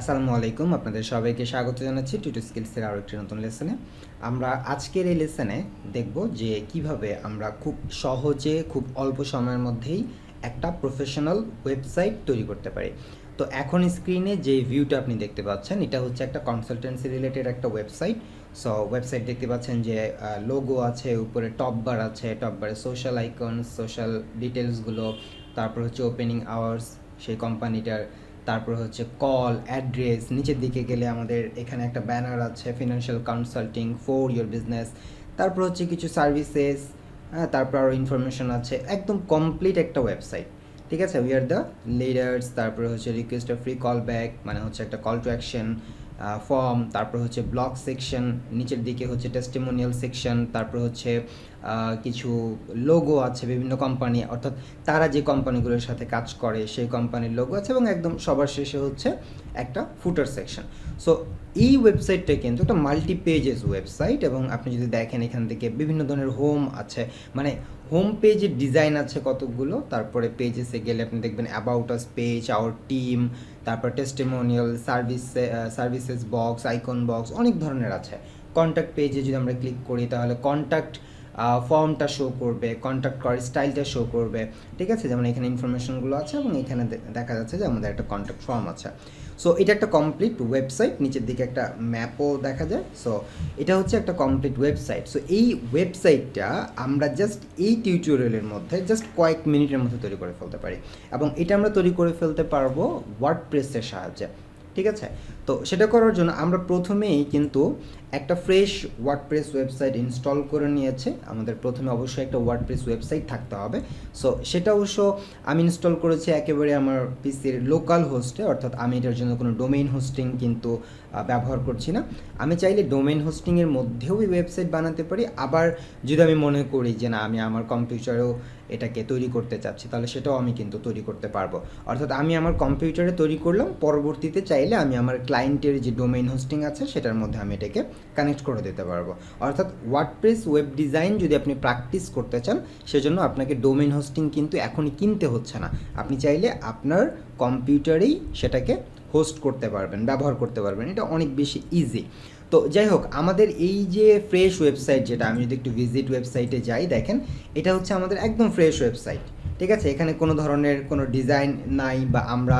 আসসালামু আলাইকুম, আপনাদের সবাইকে স্বাগত জানাচ্ছি টুটু স্কিলসের আরও একটি নতুন লেসনে আমরা আজকের এই লেসনে দেখব যে কীভাবে আমরা খুব সহজে, খুব অল্প সময়ের মধ্যেই একটা প্রফেশনাল ওয়েবসাইট তৈরি করতে পারি। তো এখন স্ক্রিনে যে ভিউটা আপনি দেখতে পাচ্ছেন, এটা হচ্ছে একটা কনসালটেন্সি রিলেটেড একটা ওয়েবসাইট সো ওয়েবসাইট দেখতে পাচ্ছেন যে লোগো আছে, উপরে টপ বার আছে টপ বারে সোশ্যাল আইকন সোশ্যাল ডিটেলসগুলো তারপর হচ্ছে ওপেনিং আওয়ার্স সেই কোম্পানিটার তারপর হচ্ছে কল অ্যাড্রেস নিচের দিকে গেলে আমাদের এখানে একটা ব্যানার আছে financial consulting for your business তারপর হচ্ছে কিছু সার্ভিসেস হ্যাঁ তারপর আরও ইনফরমেশন আছে। একদম কমপ্লিট একটা ওয়েবসাইট ঠিক আছে? উই আর দ্য লিডার্স তারপরে হচ্ছে রিকোয়েস্ট ফ্রি কল ব্যাক মানে হচ্ছে একটা কল টু অ্যাকশন ফর্ম তারপর হচ্ছে ব্লগ সেকশন নিচের দিকে হচ্ছে টেস্টিমোনিয়াল সেকশন তারপর হচ্ছে কিছু লোগো আছে বিভিন্ন কোম্পানি অর্থাৎ তারা যে কোম্পানিগুলোর সাথে কাজ করে, সেই কোম্পানির লোগো আছে এবং একদম সবার শেষে হচ্ছে একটা ফুটার সেকশন সো এই ওয়েবসাইটটা কিন্তু একটা মাল্টি পেজেস ওয়েবসাইট এবং আপনি যদি দেখেন এখান থেকে বিভিন্ন ধরনের হোম আছে মানে হোম পেজের ডিজাইন আছে কতগুলো তারপরে পেজেসে গেলে আপনি দেখবেন about us page our team তারপর testimonial service services box icon box অনেক ধরনের আছে। কন্ট্যাক্ট পেজে যদি আমরা ক্লিক করি, তাহলে কন্ট্যাক্ট ফর্মটা শো করবে কন্ট্যাক্ট করার স্টাইলটা শো করবে। ঠিক আছে? যেমন এখানে ইনফরমেশনগুলো আছে এবং এখানে দেখা যাচ্ছে যে আমাদের একটা কন্ট্যাক্ট ফর্ম আছে। সো এটা একটা কমপ্লিট ওয়েবসাইট নিচের দিকে একটা ম্যাপও দেখা যায়। সো এটা হচ্ছে একটা কমপ্লিট ওয়েবসাইট সো এই ওয়েবসাইটটা আমরা জাস্ট এই টিউটোরিয়ালের মধ্যে জাস্ট কয়েক মিনিটের মধ্যে তৈরি করে ফেলতে পারি। এবং এটা আমরা তৈরি করে ফেলতে পারব ওয়ার্ড প্রেসের সাহায্যে। ঠিক আছে? তো সেটা করার জন্য আমরা প্রথমেই কিন্তু একটা ফ্রেশ ওয়ার্ডপ্রেস ওয়েবসাইট ইনস্টল করে নিয়েছে। আমাদের প্রথমে অবশ্যই একটা ওয়ার্ডপ্রেস ওয়েবসাইট থাকতে হবে। সো সেটা অবশ্য আমি ইনস্টল করেছি একেবারে আমার পিসির লোকাল হোস্টে অর্থাৎ আমি এটার জন্য কোনো ডোমেইন হোস্টিং কিন্তু ব্যবহার করছি না। আমি চাইলে ডোমেইন হোস্টিংয়ের মধ্যেও এই ওয়েবসাইট বানাতে পারি। আবার যদি আমি মনে করি যে না, আমি আমার কম্পিউটারেও এটাকে তৈরি করতে চাচ্ছি, তাহলে সেটাও আমি কিন্তু তৈরি করতে পারব। অর্থাৎ আমি আমার কম্পিউটারে তৈরি করলাম, পরবর্তীতে চাইলে আমি আমার ক্লায়েন্টের যে ডোমেইন হোস্টিং আছে, সেটার মধ্যে আমি এটাকে কানেক্ট করে দিতে পারব। অর্থাৎ ওয়ার্ডপ্রেস ওয়েব ডিজাইন যদি আপনি প্র্যাকটিস করতে চান, সেজন্য আপনাকে ডোমেইন হোস্টিং কিন্তু এখনই কিনতে হচ্ছে না। আপনি চাইলে আপনার কম্পিউটারেই সেটাকে হোস্ট করতে পারবেন, ব্যবহার করতে পারবেন, এটা অনেক বেশি ইজি তো যাই হোক, আমাদের এই যে ফ্রেশ ওয়েবসাইট যেটা, আমি যদি একটু ভিজিট ওয়েবসাইটে যাই, দেখেন, এটা হচ্ছে আমাদের একদম ফ্রেশ ওয়েবসাইট ঠিক আছে? এখানে কোনো ধরনের কোনো ডিজাইন নাই বা আমরা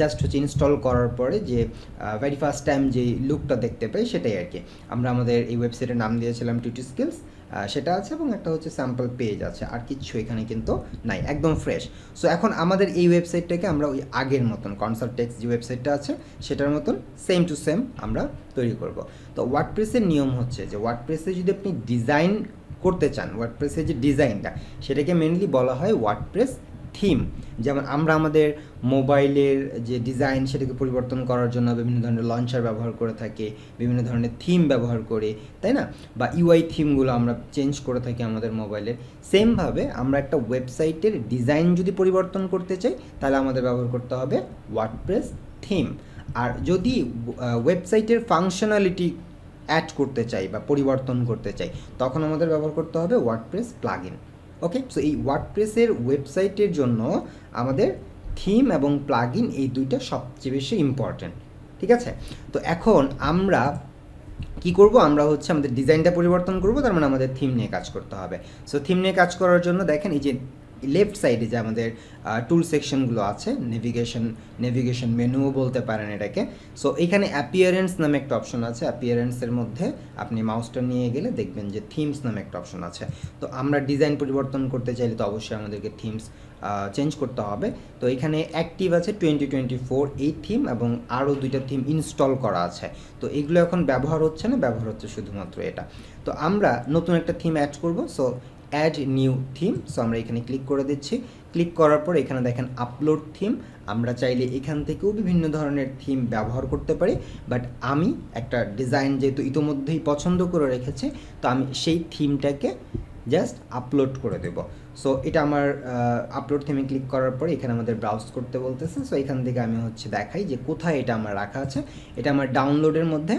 জাস্ট হচ্ছে ইনস্টল করার পরে যে ভেরি ফার্স্ট টাইম যে লুকটা দেখতে পাই, সেটাই আর কি। আমরা আমাদের এই ওয়েবসাইটের নাম দিয়েছিলাম টিউটি স্কিলস সেটা আছে এবং একটা হচ্ছে স্যাম্পল পেজ আছে, আর কিচ্ছু এখানে কিন্তু নাই, একদম ফ্রেশ সো এখন আমাদের এই ওয়েবসাইটটাকে আমরা ওই আগের মতন কনসার্ট টেক্স যে ওয়েবসাইটটা আছে, সেটার মতন সেম টু সেম আমরা তৈরি করব। তো ওয়ার্ডপ্রেসের নিয়ম হচ্ছে যে ওয়ার্ডপ্রেসে যদি আপনি ডিজাইন করতে চান ওয়ার্ডপ্রেসের যে ডিজাইনটা সেটাকে মেনলি বলা হয় ওয়ার্ডপ্রেস থিম, যেমন আমরা আমাদের মোবাইলের যে ডিজাইন সেটাকে পরিবর্তন করার জন্য বিভিন্ন ধরনের লঞ্চার ব্যবহার করে থাকি, বিভিন্ন ধরনের থিম ব্যবহার করি, তাই না? বা ইউআই থিমগুলো আমরা চেঞ্জ করে থাকি আমাদের মোবাইলের। সেমভাবে আমরা একটা ওয়েবসাইটের ডিজাইন যদি পরিবর্তন করতে চাই, তাহলে আমাদের ব্যবহার করতে হবে ওয়ার্ডপ্রেস থিম। আর যদি ওয়েবসাইটের ফাংশনালিটি অ্যাড করতে চাই বা পরিবর্তন করতে চাই, তখন আমাদের ব্যবহার করতে হবে ওয়ার্ডপ্রেস প্লাগইন ওকে সো এই ওয়ার্ডপ্রেসের ওয়েবসাইটের জন্য আমাদের থিম এবং প্লাগইন এই দুইটা সবচেয়ে বেশি ইম্পর্ট্যান্ট ঠিক আছে? তো এখন আমরা কি করব? আমরা হচ্ছে আমাদের ডিজাইনটা পরিবর্তন করব, তার মানে আমাদের থিম নিয়ে কাজ করতে হবে। সো থিম নিয়ে কাজ করার জন্য দেখেন এই যে লেফট সাইডে যে আমাদের টুল সেকশনগুলো আছে নেভিগেশন নেভিগেশন মেনুও বলতে পারেন এটাকে। সো এখানে অ্যাপিয়ারেন্স নামে একটা অপশন আছে। অ্যাপিয়ারেন্সের মধ্যে আপনি মাউসটা নিয়ে গেলে দেখবেন যে থিমস নামে একটা অপশন আছে। তো আমরা ডিজাইন পরিবর্তন করতে চাইলে তো অবশ্যই আমাদেরকে থিমস চেঞ্জ করতে হবে। তো এখানে অ্যাক্টিভ আছে টোয়েন্টি টোয়েন্টি ফোর এই থিম এবং আরও দুইটা থিম ইনস্টল করা আছে। তো এগুলো এখন ব্যবহার হচ্ছে না? ব্যবহার হচ্ছে শুধুমাত্র এটা। তো আমরা নতুন একটা থিম অ্যাড করব। So add new theme so আমরা এখানে ক্লিক করে দিচ্ছি। ক্লিক করার পর এখানে দেখেন আপলোড থিম আমরা চাইলে এখান থেকেও বিভিন্ন ধরনের থিম ব্যবহার করতে পারি বাট আমি একটা ডিজাইন যেহেতু ইতোমধ্যেই পছন্দ করে রেখেছি, তো আমি সেই থিমটাকে জাস্ট আপলোড করে দেব। সো এটা আমার আপলোড থিমে ক্লিক করার পরে এখানে আমাদের ব্রাউজ করতে বলতেছে। সো এখান থেকে আমি হচ্ছে দেখাই যে কোথায় এটা আমার রাখা আছে। এটা আমার ডাউনলোডের মধ্যে,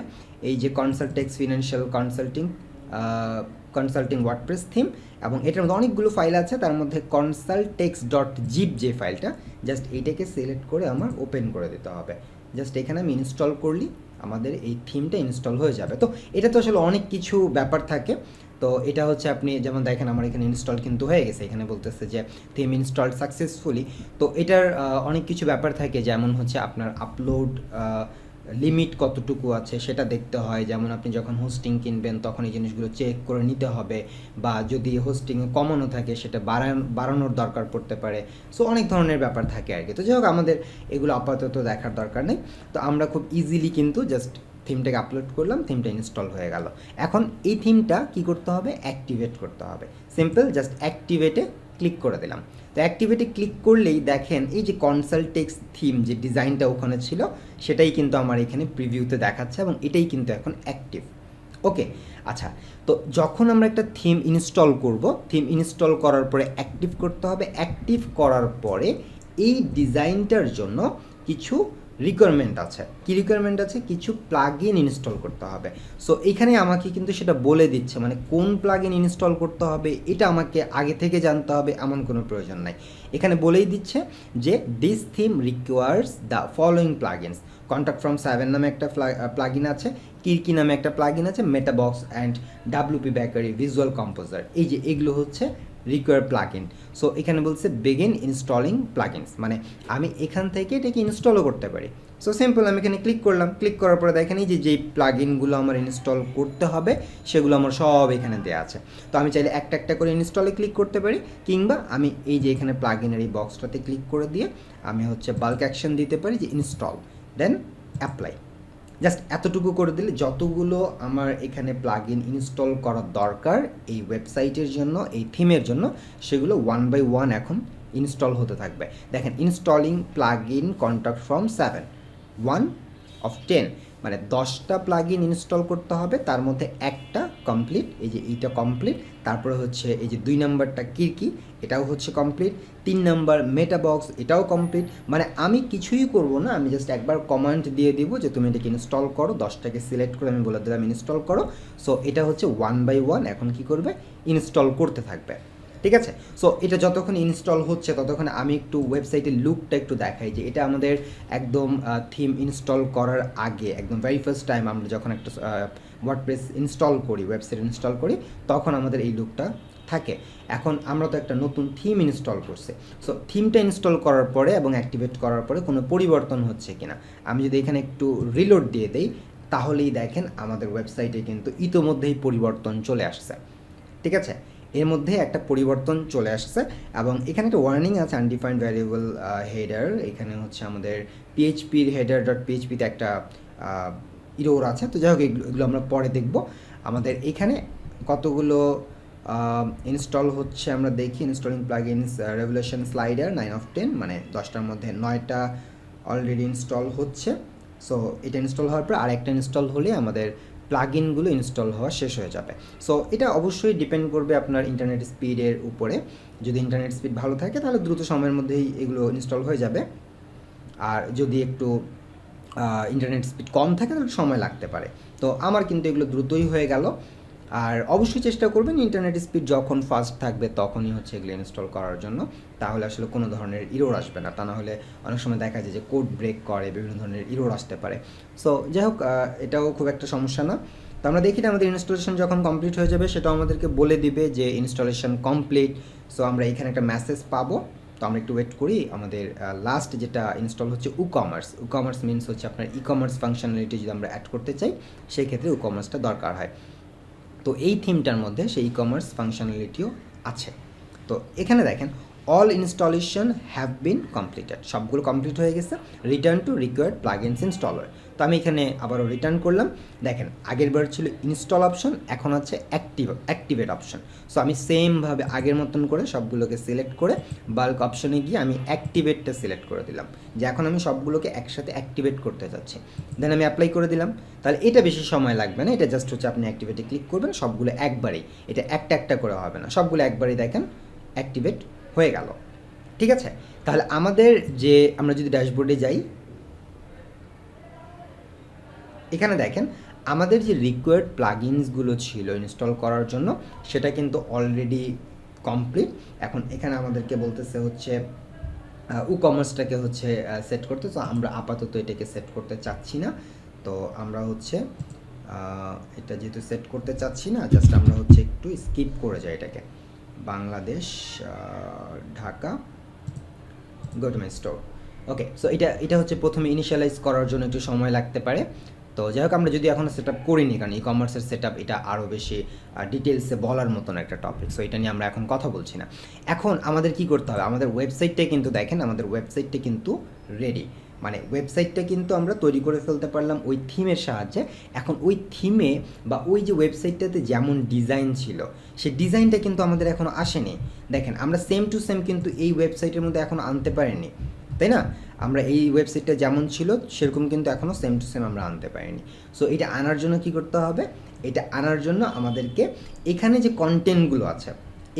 এই যে Consultex financial consulting consulting WordPress theme এবং এটার মধ্যে অনেকগুলো ফাইল আছে, তার মধ্যে কনসালটেক্স ডট জিপ যে ফাইলটা জাস্ট এইটাকে সিলেক্ট করে আমার ওপেন করে দিতে হবে। জাস্ট এখানে আমি ইনস্টল করলি, আমাদের এই থিমটা ইনস্টল হয়ে যাবে। তো এটা তো আসলে অনেক কিছু ব্যাপার থাকে। তো এটা হচ্ছে আপনি যেমন দেখেন, আমার এখানে ইনস্টল কিন্তু হয়ে গেছে। এখানে বলতেছে যে থিম ইনস্টল সাকসেসফুলি তো এটার অনেক কিছু ব্যাপার থাকে। যেমন হচ্ছে আপনার আপলোড লিমিট কতটুকু আছে সেটা দেখতে হয়। যেমন আপনি যখন হোস্টিং কিনবেন, তখন এই জিনিসগুলো চেক করে নিতে হবে বা যদি হোস্টিংয়ে কমানো থাকে, সেটা বাড়ানো, বাড়ানোর দরকার পড়তে পারে। সো অনেক ধরনের ব্যাপার থাকে আর কি তো যাই হোক আমাদের এগুলো আপাতত দেখার দরকার নেই। তো আমরা খুব ইজিলি কিন্তু জাস্ট থিমটাকে আপলোড করলাম থিমটা ইনস্টল হয়ে গেল। এখন এই থিমটা কি করতে হবে? অ্যাক্টিভেট করতে হবে। সিম্পল জাস্ট অ্যাক্টিভেটে ক্লিক করে দিলাম। তো অ্যাক্টিভিটি ক্লিক করলেই দেখেন এই যে কনসালটেক্স থিম যে ডিজাইনটা ওখানে ছিল, সেটাই কিন্তু আমার এখানে প্রিভিউতে দেখাচ্ছে এবং এটাই কিন্তু এখন অ্যাক্টিভ ওকে আচ্ছা তো যখন আমরা একটা থিম ইনস্টল করব থিম ইনস্টল করার পরে অ্যাক্টিভ করতে হবে। অ্যাক্টিভ করার পরে এই ডিজাইনটার জন্য কিছু রিকোয়ারমেন্ট আছে। কি রিকোয়ারমেন্ট আছে? কিছু প্লাগ ইন ইনস্টল করতে হবে। সো এখানে আমাকে কিন্তু সেটা বলে দিচ্ছে মানে কোন প্লাগ ইন ইনস্টল করতে হবে, এটা আমাকে আগে থেকে জানতে হবে, এমন কোনো প্রয়োজন নাই। এখানে বলেই দিচ্ছে যে this theme requires the following plugins contact form seven নামে একটা প্লাগ ইন আছে কিরকি নামে একটা প্লাগ ইন আছে meta box and WP bakery visual composer এই যে, এগুলো হচ্ছে রিকোয়ার প্লাগ ইন সো এখানে বলছে বিগিন ইনস্টলিং প্লাগিনস মানে আমি এখান থেকে এটাকে ইনস্টলও করতে পারি। সো সিম্পল আমি এখানে ক্লিক করলাম। ক্লিক করার পরে দেখেন যে, যেই প্লাগ ইনগুলো আমার ইনস্টল করতে হবে, সেগুলো আমার সব এখানে দেওয়া আছে। তো আমি চাইলে একটা একটা করে ইনস্টলে ক্লিক করতে পারি, কিংবা আমি এই যে এখানে প্লাগ ইনের এই বক্সটাতে ক্লিক করে দিয়ে আমি হচ্ছে বাল্ক অ্যাকশন দিতে পারি যে ইনস্টল দেন অ্যাপ্লাই জাস্ট এতটুকু করে দিলে যতগুলো আমার এখানে প্লাগ ইন ইনস্টল করার দরকার এই ওয়েবসাইটের জন্য, এই থিমের জন্য, সেগুলো ওয়ান বাই ওয়ান এখন ইনস্টল হতে থাকবে। দেখেন installing plugin contact form seven one of ten মানে দশটা প্লাগ ইন ইনস্টল করতে হবে, তার মধ্যে একটা কমপ্লিট এই যে এইটা কমপ্লিট তারপরে হচ্ছে এই যে দুই নাম্বারটা কিরকি এটাও হচ্ছে কমপ্লিট তিন নাম্বার মেটাবক্স এটাও কমপ্লিট মানে আমি কিছুই করব না, আমি জাস্ট একবার কমান্ড দিয়ে দিব যে তুমি এটাকে ইনস্টল করো, দশটাকে সিলেক্ট করে আমি বলে দিলাম ইনস্টল করো সো এটা হচ্ছে ওয়ান বাই ওয়ান এখন কি করবে? ইনস্টল করতে থাকবে, ঠিক আছে? সো এটা যতক্ষণ ইনস্টল হচ্ছে, ততক্ষণ আমি একটু ওয়েবসাইটের লুকটা একটু দেখাই যে এটা আমাদের একদম থিম ইনস্টল করার আগে, একদম ভেরি ফার্স্ট টাইম আমরা যখন একটা ওয়ার্ডপ্রেস ইনস্টল করি ওয়েবসাইট ইনস্টল করি, তখন আমাদের এই লুকটা থাকে। এখন আমরা তো একটা নতুন থিম ইনস্টল করছি। সো থিমটা ইনস্টল করার পরে এবং অ্যাক্টিভেট করার পরে কোনো পরিবর্তন হচ্ছে কিনা, আমি যদি এখানে একটু রিলোড দিয়ে দেই, তাহলেই দেখেন আমাদের ওয়েবসাইটে কিন্তু ইতোমধ্যেই পরিবর্তন চলে আসছে। ঠিক আছে? এর মধ্যে একটা পরিবর্তন চলে আসছে এবং এখানে একটা ওয়ার্নিং আছে আনডিফাইন্ড ভ্যারিয়েবল হেডার এখানে হচ্ছে আমাদের পিএইচপির হেডার ডট পিএইচপিতে একটা ইরোর আছে। তো যাই হোক, এগুলো আমরা পরে দেখব। আমাদের এখানে কতগুলো ইনস্টল হচ্ছে আমরা দেখি। Installing plugins revolution slider nine of ten মানে দশটার মধ্যে নয়টা অলরেডি ইনস্টল হচ্ছে। সো এটা ইনস্টল হওয়ার পর আরেকটা ইনস্টল হলে আমাদের প্লাগইনগুলো ইনস্টল হওয়া শেষ হয়ে যাবে। সো এটা অবশ্যই ডিপেন্ড করবে আপনার ইন্টারনেট স্পিডের উপরে। যদি ইন্টারনেট স্পিড ভালো থাকে, তাহলে দ্রুত সময়ের মধ্যেই এগুলো ইনস্টল হয়ে যাবে। আর যদি একটু ইন্টারনেট স্পিড কম থাকে, তাহলে সময় লাগতে পারে। তো আমার কিন্তু এগুলো দ্রুতই হয়ে গেল। আর অবশ্যই চেষ্টা করবেন ইন্টারনেট স্পিড যখন ফাস্ট থাকবে, তখনই হচ্ছে এগুলো ইনস্টল করার জন্য। তাহলে আসলে কোনো ধরনের ইরোর আসবে না। তা না হলে অনেক সময় দেখা যায় যে কোড ব্রেক করে, বিভিন্ন ধরনের ইরোর আসতে পারে। সো যাই হোক এটাও খুব একটা সমস্যা না। তো আমরা দেখি আমাদের ইনস্টলেশন যখন কমপ্লিট হয়ে যাবে, সেটাও আমাদেরকে বলে দিবে যে ইনস্টলেশন কমপ্লিট সো আমরা এখানে একটা মেসেজ পাবো। তো আমরা একটু ওয়েট করি, আমাদের লাস্ট যেটা ইনস্টল হচ্ছে WooCommerce WooCommerce means হচ্ছে আপনার ই কমার্স ফাংশনালিটি যদি আমরা অ্যাড করতে চাই সেই ক্ষেত্রে উ কমার্সটা দরকার হয়। তো এই থিমটার মধ্যে সেই ই কমার্স ফাংশনালিটিও আছে। তো এখানে দেখেন all installation have been completed সবগুলো কমপ্লিট হয়ে গেছে। Return to required plugins installer তো আমি এখানে আবারও রিটার্ন করলাম। দেখেন, আগের বার ছিল ইনস্টল অপশন এখন আছে অ্যাক্টিভ অ্যাক্টিভেট অপশন সো আমি সেমভাবে আগের মতন করে সবগুলোকে সিলেক্ট করে বাল্ক অপশনে গিয়ে আমি অ্যাক্টিভেটটা সিলেক্ট করে দিলাম। যে এখন আমি সবগুলোকে একসাথে অ্যাক্টিভেট করতে যাচ্ছি দেন আমি অ্যাপ্লাই করে দিলাম। তাহলে এটা বেশি সময় লাগবে না, এটা জাস্ট হচ্ছে আপনি অ্যাক্টিভেটে ক্লিক করবেন, সবগুলো একবারেই। এটা একটা একটা করে হবে না, সবগুলো একবারেই দেখেন অ্যাক্টিভেট হয়ে গেল। ঠিক আছে? তাহলে আমাদের যে, আমরা যদি ড্যাশবোর্ডে যাই এখানে দেখেন, আমাদের যে রিকোয়ার্ড প্লাগইনসগুলো ছিল ইনস্টল করার জন্য, সেটা কিন্তু অলরেডি কমপ্লিট এখন এখানে আমাদেরকে বলতেছে হচ্ছে ই কমার্সটাকে হচ্ছে সেট করতে। তো আমরা আপাতত এটাকে সেট করতে চাচ্ছি না। তো আমরা হচ্ছে এটা যেহেতু সেট করতে চাচ্ছি না জাস্ট আমরা হচ্ছে একটু স্কিপ করে যাই এটাকে। Bangladesh Dhaka go store okay so এটা এটা হচ্ছে প্রথমে ইনিশিয়ালাইজ করার জন্য একটু সময় লাগতে পারে। তো যাই হোক, আমরা যদি এখনও সেট আপ করিনি, কারণ ই কমার্সের সেট আপ এটা আরও বেশি ডিটেলসে বলার মতন একটা টপিক সো এটা নিয়ে আমরা এখন কথা বলছি না। এখন আমাদের কি করতে হবে? আমাদের ওয়েবসাইটটা কিন্তু দেখেন, আমাদের ওয়েবসাইটটা কিন্তু রেডি মানে ওয়েবসাইটটা কিন্তু আমরা তৈরি করে ফেলতে পারলাম ওই থিমের সাহায্যে। এখন ওই থিমে বা ওই যে ওয়েবসাইটটাতে যেমন ডিজাইন ছিল, সেই ডিজাইনটা কিন্তু আমাদের এখনও আসেনি। দেখেন, আমরা সেম টু সেম কিন্তু এই ওয়েবসাইটের মধ্যে এখনও আনতে পারিনি। তাই না? আমরা এই ওয়েবসাইটটা যেমন ছিল, সেরকম কিন্তু এখনও সেম টু সেম আমরা আনতে পারিনি। সো এটা আনার জন্য কি করতে হবে? এটা আনার জন্য আমাদেরকে এখানে যে কন্টেন্টগুলো আছে,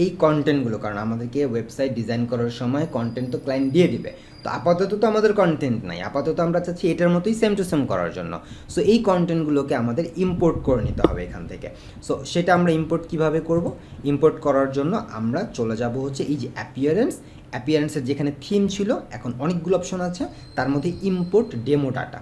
এই কন্টেন্টগুলো কারণ আমাদেরকে ওয়েবসাইট ডিজাইন করার সময় কন্টেন্ট তো ক্লায়েন্ট দিয়ে দিবে। তো আপাতত তো আমাদের কন্টেন্ট নাই। আপাতত আমরা চাচ্ছি এটার মতোই সেম টু সেম করার জন্য। সো এই কন্টেন্টগুলোকে আমাদের ইম্পোর্ট করে নিতে হবে এখান থেকে। সো সেটা আমরা ইম্পোর্ট কীভাবে করব? ইম্পোর্ট করার জন্য আমরা চলে যাব হচ্ছে এই যে অ্যাপিয়ারেন্স অ্যাপিয়ারেন্সের যেখানে থিম ছিল, এখন অনেকগুলো অপশন আছে। তার মধ্যে ইম্পোর্ট ডেমো ডাটা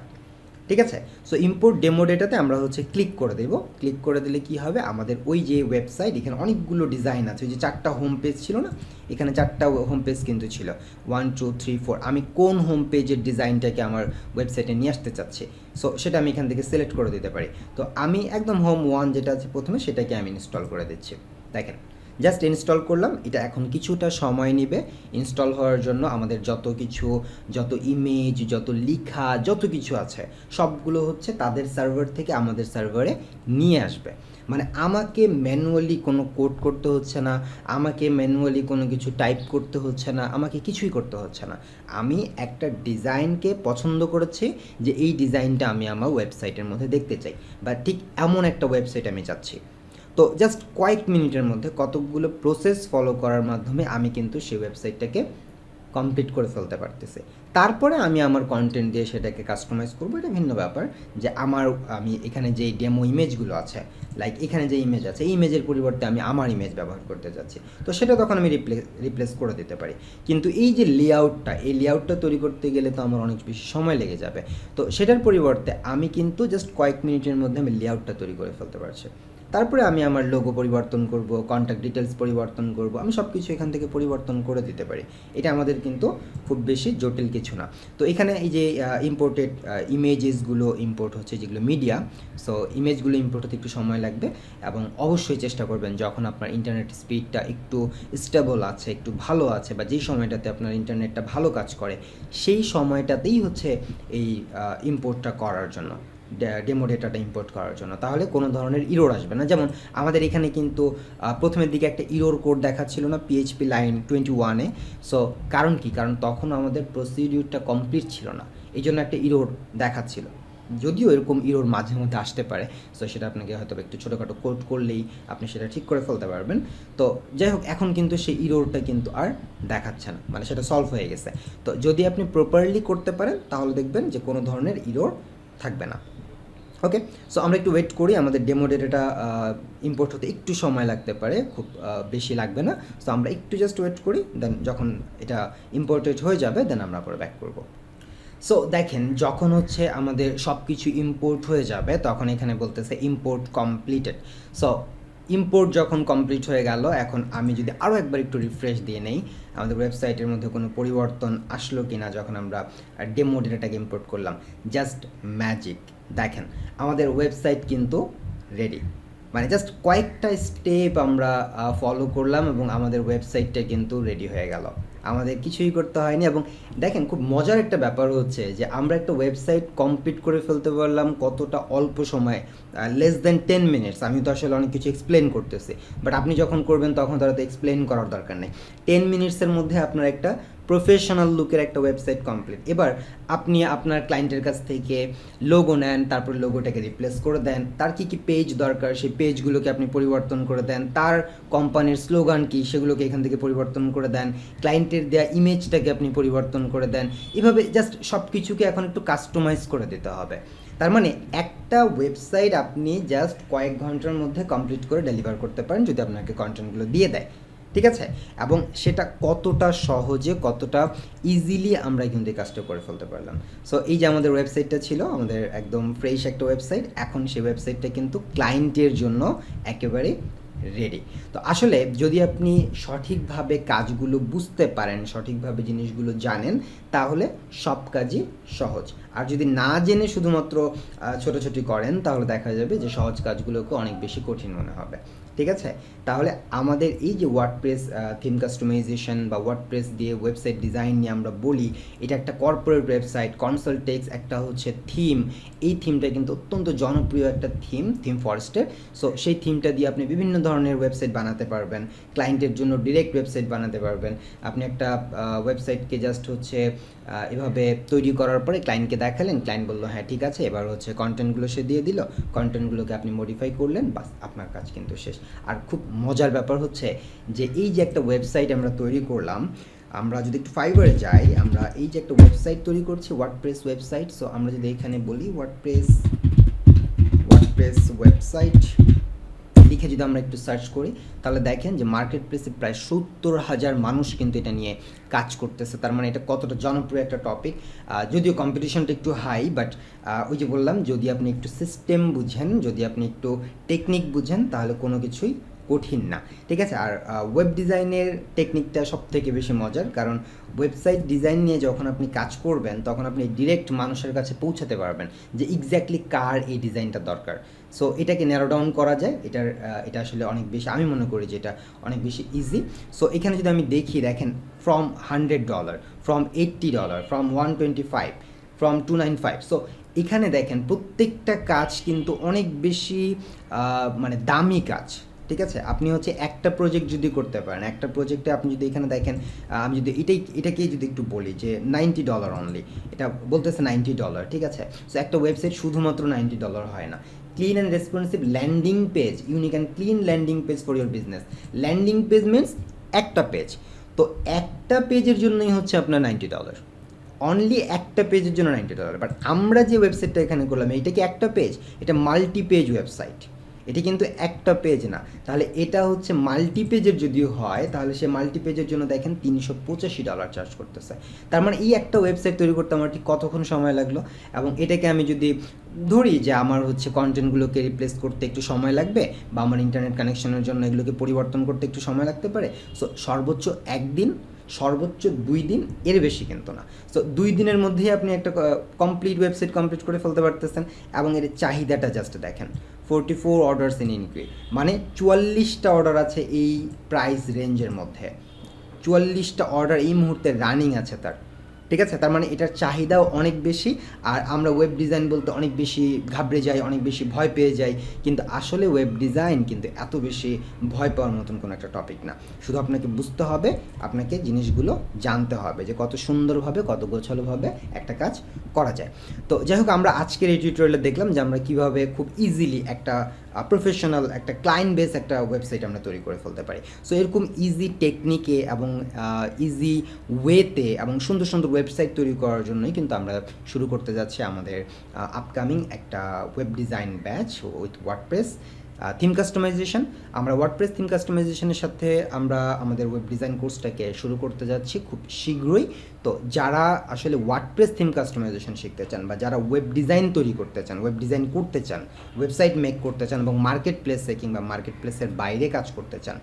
ঠিক আছে? সো ইম্পোর্ট ডেমো ডেটাতে আমরা হচ্ছে ক্লিক করে দেব। ক্লিক করে দিলে কি হবে? আমাদের ওই যে ওয়েবসাইট এখানে অনেকগুলো ডিজাইন আছে। ওই যে চারটা হোম পেজ ছিল না? এখানে চারটা হোম পেজ কিন্তু ছিল। ওয়ান টু থ্রি ফোর আমি কোন হোম পেজের ডিজাইনটাকে আমার ওয়েবসাইটে নিয়ে আসতে চাচ্ছি? সো সেটা আমি এখান থেকে সিলেক্ট করে দিতে পারি। তো আমি একদম হোম ওয়ান যেটা আছে প্রথমে, সেটাকে আমি ইনস্টল করে দিচ্ছি। দেখেন। জাস্ট ইনস্টল করলাম, এটা এখন কিছুটা সময় নেবে। ইনস্টল হওয়ার জন্য আমাদের যত কিছু, যত ইমেজ যত লিখা, যত কিছু আছে, সবগুলো হচ্ছে তাদের সার্ভার থেকে আমাদের সার্ভারে নিয়ে আসবে। মানে আমাকে ম্যানুয়ালি কোনো কোড করতে হচ্ছে না, আমাকে ম্যানুয়ালি কোনো কিছু টাইপ করতে হচ্ছে না, আমাকে কিছুই করতে হচ্ছে না। আমি একটা ডিজাইনকে পছন্দ করেছি যে এই ডিজাইনটা আমি আমার ওয়েবসাইটের মধ্যে দেখতে চাই। বা ঠিক এমন একটা ওয়েবসাইট আমি চাচ্ছি। তো জাস্ট কয়েক মিনিটের মধ্যে কতকগুলো প্রসেস ফলো করার মাধ্যমে আমি কিন্তু সেই ওয়েবসাইটটাকে কমপ্লিট করে ফেলতে পারতেছি। তারপরে আমি আমার কন্টেন্ট দিয়ে সেটাকে কাস্টমাইজ করব। এটা ভিন্ন ব্যাপার যে আমার, আমি এখানে যে ডেমো ইমেজগুলো আছে লাইক এখানে যে ইমেজ আছে, এই ইমেজের পরিবর্তে আমি আমার ইমেজ ব্যবহার করতে চাচ্ছি তো সেটা তখন আমি রিপ্লেস রিপ্লেস করে দিতে পারি। কিন্তু এই যে লেআউটটা এই লেআউটটা তৈরি করতে গেলে তো আমার অনেক বেশি সময় লেগে যাবে। তো সেটার পরিবর্তে আমি কিন্তু জাস্ট কয়েক মিনিটের মধ্যে আমি লেআউটটা তৈরি করে ফেলতে পারছি। তারপরে আমি আমার লোগো পরিবর্তন করব কন্ট্যাক্ট ডিটেলস পরিবর্তন করব, আমি সব কিছু এখান থেকে পরিবর্তন করে দিতে পারি। এটা আমাদের কিন্তু খুব বেশি জটিল কিছু না। তো এখানে এই যে ইম্পোর্টেড ইমেজেসগুলো ইম্পোর্ট হচ্ছে, যেগুলো মিডিয়া সো ইমেজগুলো ইম্পোর্ট হতে একটু সময় লাগবে এবং অবশ্যই চেষ্টা করবেন যখন আপনার ইন্টারনেট স্পিডটা একটু স্টেবল আছে, একটু ভালো আছে বা যেই সময়টাতে আপনার ইন্টারনেটটা ভালো কাজ করে, সেই সময়টাতেই হচ্ছে এই ইম্পোর্টটা করার জন্য। ডেমো ডেটাটা ইম্পোর্ট করার জন্য। তাহলে কোনো ধরনের ইরোর আসবে না। যেমন আমাদের এখানে কিন্তু প্রথমের দিকে একটা ইরোর কোড দেখাচ্ছিল না পিএইচপি লাইন টোয়েন্টি ওয়ানে সো কারণ কি? কারণ তখন আমাদের প্রসিডিউরটা কমপ্লিট ছিল না। এই জন্য একটা ইরোর দেখাচ্ছিল। যদিও এরকম ইরোর মাঝে মধ্যে আসতে পারে। সো সেটা আপনাকে হয়তো একটু ছোটোখাটো কোড করলেই আপনি সেটা ঠিক করে ফেলতে পারবেন। তো, যাই হোক, এখন কিন্তু সেই ইরোরটা কিন্তু আর দেখাচ্ছে না। মানে সেটা সলভ হয়ে গেছে। তো, যদি আপনি প্রপারলি করতে পারেন, তাহলে দেখবেন যে কোনো ধরনের ইরোর থাকবে না। ওকে সো আমরা একটু ওয়েট করি, আমাদের ডেমো ডেটাটা ইম্পোর্ট হতে একটু সময় লাগতে পারে, খুব বেশি লাগবে না। সো আমরা একটু জাস্ট ওয়েট করি দেন যখন এটা ইম্পোর্টেড হয়ে যাবে দেন আমরা পরে ব্যাক করব। সো দেখেন, যখন হচ্ছে আমাদের সব কিছু ইম্পোর্ট হয়ে যাবে, তখন এখানে বলতেছে ইম্পোর্ট কমপ্লিটেড সো ইম্পোর্ট যখন কমপ্লিট হয়ে গেল, এখন আমি যদি আরও একবার একটু রিফ্রেশ দিয়ে নেই, আমাদের ওয়েবসাইটের মধ্যে কোনো পরিবর্তন আসলো কি না যখন আমরা ডেমো ডেটাটাকে ইম্পোর্ট করলাম জাস্ট ম্যাজিক দেখেন, আমাদের ওয়েবসাইট কিন্তু রেডি মানে জাস্ট কয়েকটা স্টেপ আমরা ফলো করলাম এবং আমাদের ওয়েবসাইটটা কিন্তু রেডি হয়ে গেল। আমাদের কিছুই করতে হয়নি এবং দেখেন, খুব মজার একটা ব্যাপার হচ্ছে যে আমরা একটা ওয়েবসাইট কমপ্লিট করে ফেলতে পারলাম কতটা অল্প সময়ে লেস দেন টেন মিনিটস আমি তো আসলে অনেক কিছু এক্সপ্লেন করতেছি। বাট আপনি যখন করবেন তখন তারা তো এক্সপ্লেন করার দরকার নেই। টেন মিনিটসের মধ্যে আপনার একটা প্রফেশনাল লুকের একটা ওয়েবসাইট কমপ্লিট এবার আপনি আপনার ক্লায়েন্টের কাছ থেকে লোগো নেন, তারপর লোগোটাকে রিপ্লেস করে দেন। তার কি কি পেজ দরকার? সেই পেজগুলোকে আপনি পরিবর্তন করে দেন। তার কোম্পানির স্লোগান কি, সেগুলোকে এখান থেকে পরিবর্তন করে দেন। ক্লায়েন্টের দেওয়া ইমেজটাকে আপনি পরিবর্তন করে দেন। এভাবে জাস্ট সব কিছুকে এখন একটু কাস্টমাইজ করে দিতে হবে। তার মানে একটা ওয়েবসাইট আপনি জাস্ট কয়েক ঘণ্টার মধ্যে কমপ্লিট করে ডেলিভার করতে পারেন, যদি আপনাকে কন্টেন্টগুলো দিয়ে দেয়। ঠিক আছে? এবং সেটা কতটা সহজে, কতটা ইজিলি আমরা কিন্তু এই কাজটা করে ফেলতে পারলাম। সো এই যে আমাদের ওয়েবসাইটটা ছিল, আমাদের একদম ফ্রেশ একটা ওয়েবসাইট এখন সেই ওয়েবসাইটটা কিন্তু ক্লায়েন্টের জন্য একেবারে রেডি তো আসলে যদি আপনি সঠিকভাবে কাজগুলো বুঝতে পারেন, সঠিকভাবে জিনিসগুলো জানেন, তাহলে সব কাজই সহজ। আর যদি না জেনে শুধুমাত্র ছোটাছুটি করেন, তাহলে দেখা যাবে যে সহজ কাজগুলোকে অনেক বেশি কঠিন মনে হবে। ঠিক আছে? তাহলে আমাদের এই যে ওয়ার্ডপ্রেস থিম কাস্টমাইজেশন বা ওয়ার্ডপ্রেস দিয়ে ওয়েবসাইট ডিজাইন নিয়ে আমরা বলি, এটা একটা কর্পোরেট ওয়েবসাইট কনসালটেক্স একটা হচ্ছে থিম এই থিমটা কিন্তু অত্যন্ত জনপ্রিয় একটা থিম থিম ফরেস্টের সো সেই থিমটা দিয়ে আপনি বিভিন্ন ধরনের ওয়েবসাইট বানাতে পারবেন। ক্লায়েন্টের জন্য ডিরেক্ট ওয়েবসাইট বানাতে পারবেন। আপনি একটা ওয়েবসাইটকে জাস্ট হচ্ছে এভাবে তৈরি করার পরে ক্লায়েন্টকে দেখালেন ক্লায়েন্ট বলল হ্যাঁ ঠিক আছে। এবার হচ্ছে কন্টেন্টগুলো সে দিয়ে দিল। কন্টেন্টগুলোকে আপনি মডিফাই করলেন, বাস, আপনার কাজ কিন্তু শেষ। আর খুব মজার ব্যাপার হচ্ছে যে এই যে একটা ওয়েবসাইট আমরা তৈরি করলাম, আমরা যদি একটু ফাইবারে যাই, আমরা এই যে একটা ওয়েবসাইট তৈরি করছি ওয়ার্ডপ্রেস ওয়েবসাইট সো আমরা যদি এখানে বলি ওয়ার্ডপ্রেস ওয়ার্ডপ্রেস ওয়েবসাইট লিখে যদি আমরা একটু সার্চ করি, তাহলে দেখেন যে মার্কেট প্লেসে প্রায় সত্তর হাজার মানুষ কিন্তু এটা নিয়ে কাজ করতেছে। তার মানে এটা কতটা জনপ্রিয় একটা টপিক যদিও কম্পিটিশনটা একটু হাই বাট ওই যে বললাম, যদি আপনি একটু সিস্টেম বুঝেন, যদি আপনি একটু টেকনিক বুঝেন, তাহলে কোনো কিছুই কঠিন না। ঠিক আছে? আর ওয়েব ডিজাইনের টেকনিকটা সব থেকে বেশি মজার, কারণ ওয়েবসাইট ডিজাইন নিয়ে যখন আপনি কাজ করবেন, তখন আপনি ডিরেক্ট মানুষের কাছে পৌঁছাতে পারবেন যে এক্স্যাক্টলি কার এই ডিজাইনটা দরকার। সো এটাকে ন্যারো ডাউন করা যায়। এটার এটা আসলে অনেক বেশি, আমি মনে করি যে এটা অনেক বেশি ইজি সো এখানে যদি আমি দেখি, দেখেন from hundred dollar from eighty dollar from one twenty five from two nine five so এখানে দেখেন, প্রত্যেকটা কাজ কিন্তু অনেক বেশি মানে দামি কাজ, ঠিক আছে? আপনি হচ্ছে একটা প্রজেক্ট যদি করতে পারেন, একটা প্রজেক্টে আপনি যদি এখানে দেখেন আমি যদি এটাই এটাকেই যদি একটু বলি যে নাইনটি ডলার অনলি এটা বলতেছে নাইনটি ডলার ঠিক আছে? সো একটা ওয়েবসাইট শুধুমাত্র নাইনটি ডলার হয় না। Clean and responsive landing page unique and clean landing page for your business landing page means একটা পেজ তো একটা পেজের জন্যই হচ্ছে আপনার নাইনটি ডলার অনলি একটা পেজের জন্য নাইনটি ডলার বাট আমরা যে ওয়েবসাইটটা এখানে করলাম এটা কি একটা পেজ এটা মাল্টি পেজ ওয়েবসাইট এটি কিন্তু একটা পেজ না। তাহলে এটা হচ্ছে মাল্টি পেজের যদি হয়, তাহলে সে মাল্টি পেজের জন্য দেখেন তিনশো পঁচাশি ডলার চার্জ করতেছে। তার মানে এই একটা ওয়েবসাইট তৈরি করতে আমার ঠিক কতক্ষণ সময় লাগল? এবং এটাকে আমি যদি ধরি যে আমার হচ্ছে কন্টেন্টগুলোকে রিপ্লেস করতে একটু সময় লাগবে, বা আমার ইন্টারনেট কানেকশনের জন্য এগুলোকে পরিবর্তন করতে একটু সময় লাগতে পারে সো সর্বোচ্চ একদিন, সর্বোচ্চ দুই দিন এর বেশি কিন্তু না। সো দুই দিনের মধ্যেই আপনি একটা কমপ্লিট ওয়েবসাইট কমপ্লিট করে ফেলতে পারতেছেন, এবং এর চাহিদাটা জাস্ট দেখেন। Forty four orders in increase মানে চুয়াল্লিশটা অর্ডার আছে এই প্রাইস রেঞ্জের মধ্যে। চুয়াল্লিশটা অর্ডার এই মুহূর্তে রানিং আছে তার। ঠিক আছে? তার মানে এটার চাহিদাও অনেক বেশি আর আমরা ওয়েব ডিজাইন বলতে অনেক বেশি ঘাবড়ে যাই, অনেক বেশি ভয় পেয়ে যাই। কিন্তু আসলে ওয়েব ডিজাইন কিন্তু এত বেশি ভয় পাওয়ার মতন কোনো একটা টপিক না। শুধু আপনাকে বুঝতে হবে, আপনাকে জিনিসগুলো জানতে হবে যে কত সুন্দরভাবে, কত গোছালোভাবে একটা কাজ করা যায়। তো যাই হোক, আমরা আজকের এই টিউটোরিয়ালে দেখলাম যে আমরা কীভাবে খুব ইজিলি একটা প্রফেশনাল একটা ক্লায়েন্ট বেস একটা ওয়েবসাইট আমরা তৈরি করে ফেলতে পারি। সো এরকম ইজি টেকনিকে এবং ইজি ওয়েতে এবং সুন্দর সুন্দর ওয়েবসাইট তৈরি করার জন্যই কিন্তু আমরা শুরু করতে যাচ্ছি আমাদের আপকামিং একটা web design batch with WordPress theme customization আমরা ওয়ার্ডপ্রেস থিম কাস্টমাইজেশনের সাথে আমরা আমাদের ওয়েব ডিজাইন কোর্সটাকে শুরু করতে যাচ্ছি খুব শীঘ্রই। তো যারা আসলে ওয়ার্ডপ্রেস থিম কাস্টমাইজেশন শিখতে চান বা যারা ওয়েব ডিজাইন তৈরি করতে চান ওয়েব ডিজাইন করতে চান ওয়েবসাইট মেক করতে চান এবং মার্কেট প্লেসে কিংবা মার্কেট প্লেসের বাইরে কাজ করতে চান,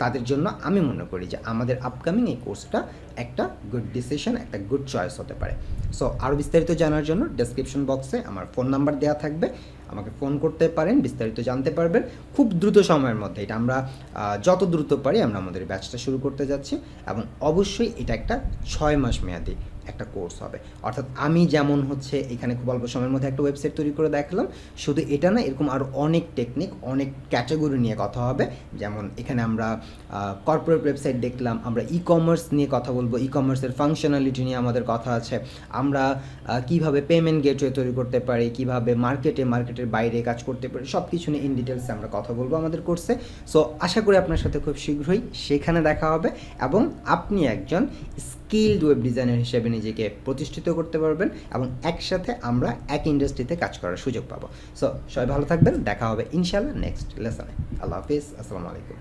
তাদের জন্য আমি মনে করি যে আমাদের আপকামিং এই কোর্সটা একটা গুড ডিসিশন একটা গুড চয়েস হতে পারে। সো আরও বিস্তারিত জানার জন্য ডেসক্রিপশন বক্সে আমার ফোন নাম্বার দেওয়া থাকবে। আমাকে ফোন করতে পারেন, বিস্তারিত জানতে পারবেন। খুব দ্রুত সময়ের মধ্যে, এটা আমরা যত দ্রুত পারি আমরা আমাদের ব্যাচটা শুরু করতে যাচ্ছি এবং অবশ্যই এটা একটা ছয় মাস মেয়াদি একটা কোর্স হবে। অর্থাৎ আমি যেমন হচ্ছে এখানে খুব অল্প সময়ের মধ্যে একটা ওয়েবসাইট তৈরি করে দেখালাম, শুধু এটা না, এরকম আরও অনেক টেকনিক অনেক ক্যাটাগরি নিয়ে কথা হবে। যেমন এখানে আমরা কর্পোরেট ওয়েবসাইট দেখলাম, আমরা ই কমার্স নিয়ে কথা বলব ই কমার্সের ফাংশনালিটি নিয়ে আমাদের কথা আছে। আমরা কীভাবে পেমেন্ট গেটওয়ে তৈরি করতে পারি, কীভাবে মার্কেটে মার্কেটের বাইরে কাজ করতে পারি সব কিছু নিয়ে ইন ডিটেলসে আমরা কথা বলব আমাদের কোর্সে সো আশা করি আপনার সাথে খুব শীঘ্রই সেখানে দেখা হবে এবং আপনি একজন স্কিল্ড ওয়েব ডিজাইনার হিসেবে নিজেকে প্রতিষ্ঠিত করতে পারবেন এবং একসাথে আমরা এক ইন্ডাস্ট্রিতে কাজ করার সুযোগ পাবো। সো সবাই ভালো থাকবেন, দেখা হবে ইনশাল্লাহ নেক্সট লেসনে। আল্লাহ হাফিজ, আসসালামু আলাইকুম।